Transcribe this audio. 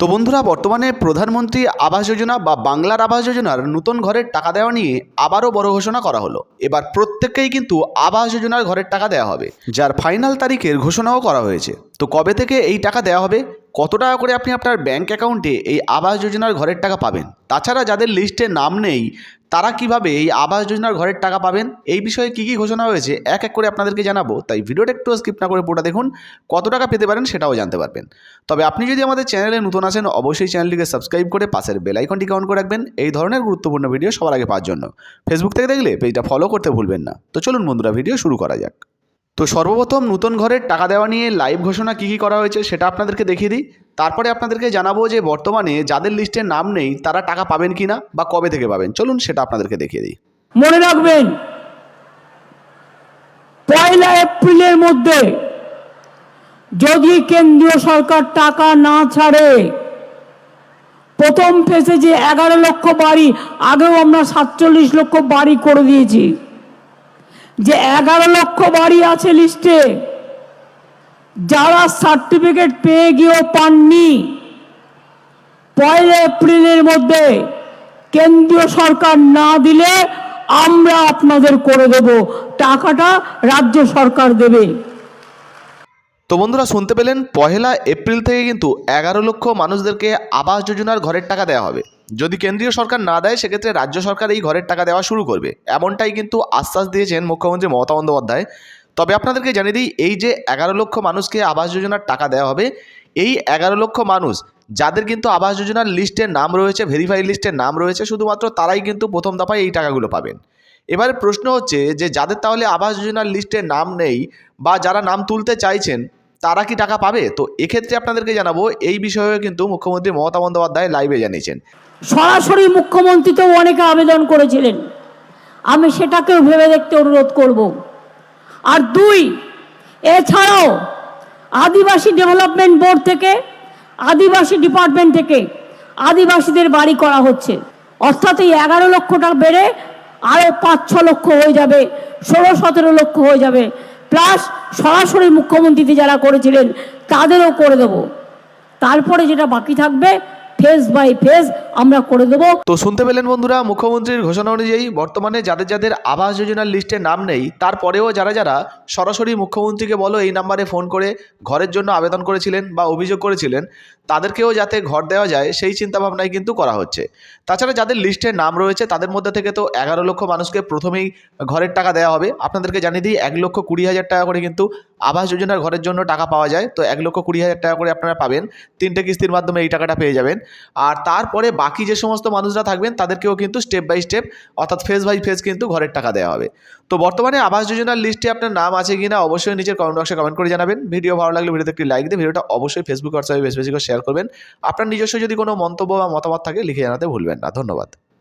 তো বন্ধুরা, বর্তমানে প্রধানমন্ত্রী আবাস যোজনা বা বাংলার আবাস যোজনার নতুন ঘরের টাকা দেওয়া নিয়ে আবারও বড় ঘোষণা করা হলো। এবার প্রত্যেককেই কিন্তু আবাস যোজনার ঘরের টাকা দেওয়া হবে, যার ফাইনাল তারিখের ঘোষণাও করা হয়েছে। তো কবে থেকে এই টাকা দেওয়া হবে? কত টাকা করে আপনি আপনার ব্যাঙ্ক অ্যাকাউন্টে এই আবাস যোজনার ঘরের টাকা পাবেন? তাছাড়া যাদের লিস্টে নাম নেই তারা কীভাবে এই আবাস যোজনার ঘরের টাকা পাবেন? এই বিষয়ে কী কী ঘোষণা হয়েছে? এক এক করে আপনাদেরকে জানাব। তাই ভিডিওটা একটু স্কিপ না করে পুরোটা দেখুন। কত টাকা পেতে পারেন সেটাও জানতে পারবেন। তবে আপনি যদি আমাদের চ্যানেলে নতুন আসেন অবশ্যই চ্যানেলটিকে সাবস্ক্রাইব করে পাশের বেল আইকনটিকে অন করে রাখবেন। এই ধরনের গুরুত্বপূর্ণ ভিডিও সবার আগে পাওয়ার জন্য। ফেসবুক থেকে দেখলে পেজটা ফলো করতে ভুলবেন না। তো চলুন বন্ধুরা ভিডিও শুরু করা যাক। তো সর্বপ্রথম নতুন ঘরের টাকা দেওয়া নিয়ে লাইভ ঘোষণা কী কী করা হয়েছে সেটা আপনাদেরকে দেখিয়ে দিই। তারপরে আপনাদেরকে জানাব যে বর্তমানে যাদের লিস্টে নাম নেই, তারা টাকা পাবেন কি না বা কবে থেকে পাবেন? চলুন সেটা আপনাদেরকে দেখিয়ে দিই। মনে রাখবেন, পয়লা এপ্রিলের মধ্যে যদি কেন্দ্রীয় সরকার টাকা না ছাড়ে, প্রথম ফেসে যে এগারো লক্ষ বাড়ি, আগেও আমরা সাতচল্লিশ লক্ষ বাড়ি করে দিয়েছি। যে এগারো লক্ষ বাড়ি আছে লিস্টে যারা সার্টিফিকেট পেয়ে গিয়েও পাননি, পয়লা এপ্রিলের মধ্যে কেন্দ্রীয় সরকার না দিলে আমরা আপনাদের করে দেব। টাকাটা রাজ্য সরকার দেবে। তো বন্ধুরা, শুনতে পেলেন পহেলা এপ্রিল থেকে কিন্তু এগারো লক্ষ মানুষদেরকে আবাস যোজনার ঘরের টাকা দেওয়া হবে। যদি কেন্দ্রীয় সরকার না দেয়, সেক্ষেত্রে রাজ্য সরকার এই ঘরের টাকা দেওয়া শুরু করবে। এমনটাই কিন্তু আশ্বাস দিয়েছেন মুখ্যমন্ত্রী মমতা বন্দ্যোপাধ্যায়। তবে আপনাদেরকে জানিয়ে দিই, এই যে এগারো লক্ষ মানুষকে আবাস যোজনার টাকা দেওয়া হবে, এই এগারো লক্ষ মানুষ, যাদের কিন্তু আবাস যোজনার লিস্টের নাম রয়েছে ভেরিফাই লিস্টের নাম রয়েছে, শুধুমাত্র তারাই কিন্তু প্রথম দফায় এই টাকাগুলো পাবেন। এবারে প্রশ্ন হচ্ছে যে, যাদের তাহলে আবাস যোজনার লিস্টে নাম নেই, বা যারা নাম তুলতে চাইছেন তারা কি টাকা পাবে? তো এক্ষেত্রে আপনাদেরকে জানাব, এই বিষয়ে কিন্তু মুখ্যমন্ত্রী মমতা বন্দ্যোপাধ্যায় লাইভে জানিয়েছেন। সরাসরি মুখ্যমন্ত্রীতেও অনেকে আবেদন করেছিলেন। আমি সেটাকেও ভেবে দেখতে অনুরোধ করব। আর দুই, এছাড়াও আদিবাসী ডেভেলপমেন্ট বোর্ড থেকে, আদিবাসী ডিপার্টমেন্ট থেকে আদিবাসীদের বাড়ি করা হচ্ছে। অর্থাৎ এই এগারো লক্ষ টাকা বেড়ে আরও পাঁচ ছ লক্ষ হয়ে যাবে ষোলো সতেরো লক্ষ হয়ে যাবে। প্লাস সরাসরি মুখ্যমন্ত্রীতে যারা করেছিলেন, তাদেরও করে দেব। তারপরে যেটা বাকি থাকবে ফেস বাই ফেজ আমরা করে দেবো। তো শুনতে পেলেন বন্ধুরা, মুখ্যমন্ত্রীর ঘোষণা অনুযায়ী বর্তমানে যাদের যাদের আবাস যোজনার লিস্টে নাম নেই, তারপরেও যারা যারা সরাসরি মুখ্যমন্ত্রীকে বলো এই নাম্বারে ফোন করে ঘরের জন্য আবেদন করেছিলেন বা অভিযোগ করেছিলেন, তাদেরকেও যাতে ঘর দেওয়া যায় সেই চিন্তাভাবনাই কিন্তু করা হচ্ছে। তাছাড়া যাদের লিস্টে নাম রয়েছে, তাদের মধ্যে থেকে তো এগারো লক্ষ মানুষকে প্রথমেই ঘরের টাকা দেওয়া হবে। আপনাদেরকে জানিয়ে দিই, এক লক্ষ কুড়ি হাজার টাকা করে কিন্তু আবাস যোজনার ঘরের জন্য টাকা পাওয়া যায়। তো এক লক্ষ কুড়ি হাজার টাকা করে আপনারা পাবেন। তিনটে কিস্তির মাধ্যমে এই টাকাটা পেয়ে যাবেন। আর তারপরে যে সমস্ত মানুষরা থাকবেন, তাদেরকেও কিন্তু স্টেপ বাই স্টেপ অর্থাৎ ফেজ বাই ফেজ কিন্তু ঘরের টাকা দেওয়া হবে। তো বর্তমানে আবাস যোজনার লিস্টে আপনার নাম আছে কি না অবশ্যই নিচের কমেন্ট বক্সে কমেন্ট করে জানাবেন। ভিডিও ভালো লাগলে ভিডিওতে একটি লাইক দিয়ে ভিডিওটা অবশ্যই ফেসবুক হোয়াটসঅ্যাপে বেশ বেশি করে শেয়ার করবেন। আপনার নিজস্ব যদি কোনো মন্তব্য বা মতামত থাকে, লিখে জানাতে ভুলবেন না। ধন্যবাদ।